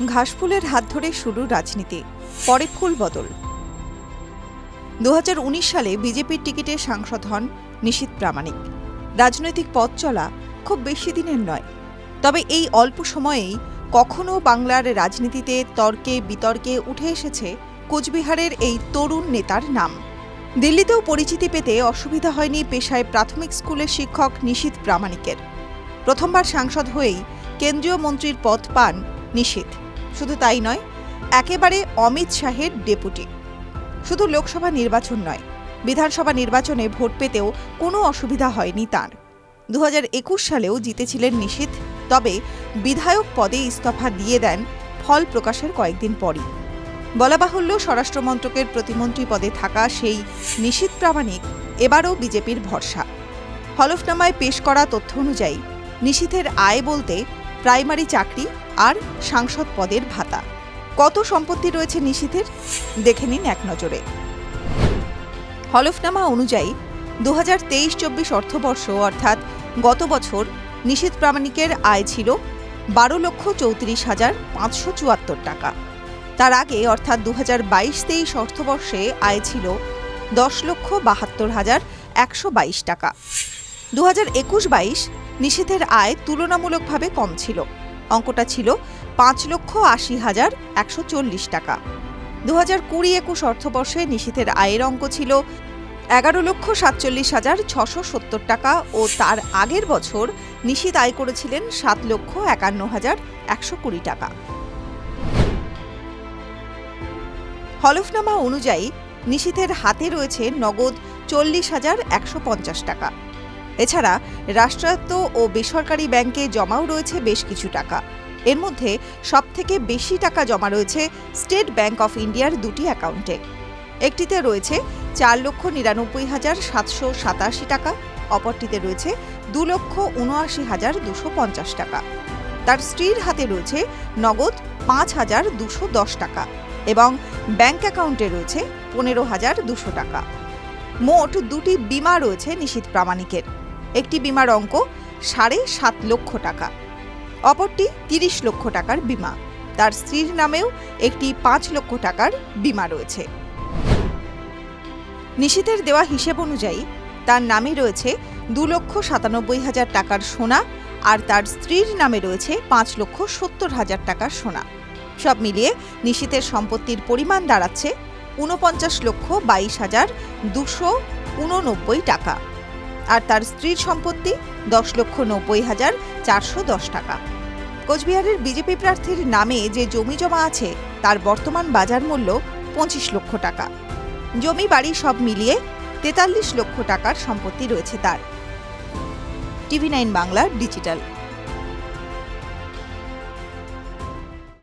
ঘাসফুলের হাত ধরে শুরু রাজনীতি, পরে ফুল বদল। দু হাজার উনিশ সালে বিজেপির টিকিটে সাংসদ হন নিশীত প্রামাণিক। রাজনৈতিক পথ চলা খুব বেশি দিনের নয়। তবে এই অল্প সময়েই কখনো বাংলার রাজনীতিতে তর্কে বিতর্কে উঠে এসেছে কোচবিহারের এই তরুণ নেতার নাম। দিল্লিতেও পরিচিতি পেতে অসুবিধা হয়নি পেশায় প্রাথমিক স্কুলের শিক্ষক নিশীত প্রামাণিকের। প্রথমবার সাংসদ হয়েই কেন্দ্রীয় মন্ত্রীর পদ পান নিশীত শুধু তাই নয়, একেবারে অমিত শাহের ডেপুটি। শুধু লোকসভা নির্বাচন নয়, বিধানসভা নির্বাচনে ভোট পেতেও কোনো অসুবিধা হয়নি তার। দু হাজার একুশ সালেও জিতেছিলেন নিশীথ তবে বিধায়ক পদে ইস্তফা দিয়ে দেন ফল প্রকাশের কয়েকদিন পরই। বলা বাহুল্য স্বরাষ্ট্র মন্ত্রকের প্রতিমন্ত্রী পদে থাকা সেই নিশীথ প্রামাণিক এবারও বিজেপির ভরসা। হলফনামায় পেশ করা তথ্য অনুযায়ী নিশীথের আয় বলতে প্রাইমারি চাকরি আর সাংসদ পদের ভাতা। কত সম্পত্তি রয়েছে নিশীথের? দেখে নিন এক নজরে। হলফনামা অনুযায়ী দু হাজার তেইশ চব্বিশ অর্থবর্ষ, অর্থাৎ গত বছর নিশীথ প্রামাণিকের আয় ছিল বারো লক্ষ চৌত্রিশ হাজার পাঁচশো চুয়াত্তর টাকা। তার আগে, অর্থাৎ দু হাজার বাইশ তেইশ অর্থবর্ষে আয় ছিল দশ লক্ষ বাহাত্তর হাজার একশো বাইশ টাকা। দু হাজার একুশ বাইশ নিশীথের আয় তুলনামূলকভাবে কম ছিল। অঙ্কটা ছিল পাঁচ লক্ষ আশি হাজার একশো চল্লিশ টাকা। দু হাজার কুড়ি একুশ অর্থবর্ষে নিশীথের আয়ের অঙ্ক ছিল এগারো লক্ষ সাতচল্লিশ হাজার ছশো সত্তর টাকা ও তার আগের বছর নিশীথ আয় করেছিলেন সাত লক্ষ একান্ন হাজার একশো কুড়ি টাকা। হলফনামা অনুযায়ী নিশীথের হাতে রয়েছে নগদ চল্লিশ হাজার একশো পঞ্চাশ টাকা। এছাড়া রাষ্ট্রায়ত্ত ও বেসরকারি ব্যাংকে জমাও রয়েছে বেশ কিছু টাকা। এর মধ্যে সবথেকে বেশি টাকা জমা রয়েছে স্টেট ব্যাংক অফ ইন্ডিয়ার দুটি অ্যাকাউন্টে। একটিতে রয়েছে চার লক্ষ নিরানব্বই হাজার সাতশো সাতাশি টাকা, অপরটিতে রয়েছে দু লক্ষ উনআশি হাজার দুশো পঞ্চাশ টাকা। তার স্ত্রীর হাতে রয়েছে নগদ পাঁচ হাজার দুশো দশ টাকা এবং ব্যাংক অ্যাকাউন্টে রয়েছে পনেরো হাজার দুশো টাকা। মোট দুটি বিমা রয়েছে নিশীথ প্রামাণিকের। একটি বিমার অঙ্ক, সাড়ে সাত লক্ষ টাকা। অপরটি তিরিশ লক্ষ টাকার বিমা। তার স্ত্রীর নামেও একটি পাঁচ লক্ষ টাকার বিমা রয়েছে। নিশীথের দেওয়া হিসেব অনুযায়ী, তার নামে রয়েছে দু লক্ষ সাতানব্বই হাজার টাকার সোনা আর তার স্ত্রীর নামে রয়েছে পাঁচ লক্ষ সত্তর হাজার টাকার সোনা। সব মিলিয়ে নিশীথের সম্পত্তির পরিমাণ দাঁড়াচ্ছে ঊনপঞ্চাশ লক্ষ বাইশ হাজার দুশো উননব্বই টাকা। আর তার স্ত্রীর সম্পত্তি দশ লক্ষ নব্বই হাজার চারশো দশ টাকা। কোচবিহারের বিজেপি প্রার্থীর নামে যে জমি জমা আছে, তার বর্তমান বাজার মূল্য পঁচিশ লক্ষ টাকা। জমি বাড়ি সব মিলিয়ে তেতাল্লিশ লক্ষ টাকার সম্পত্তি রয়েছে তার। টিভি নাইন বাংলার ডিজিটাল।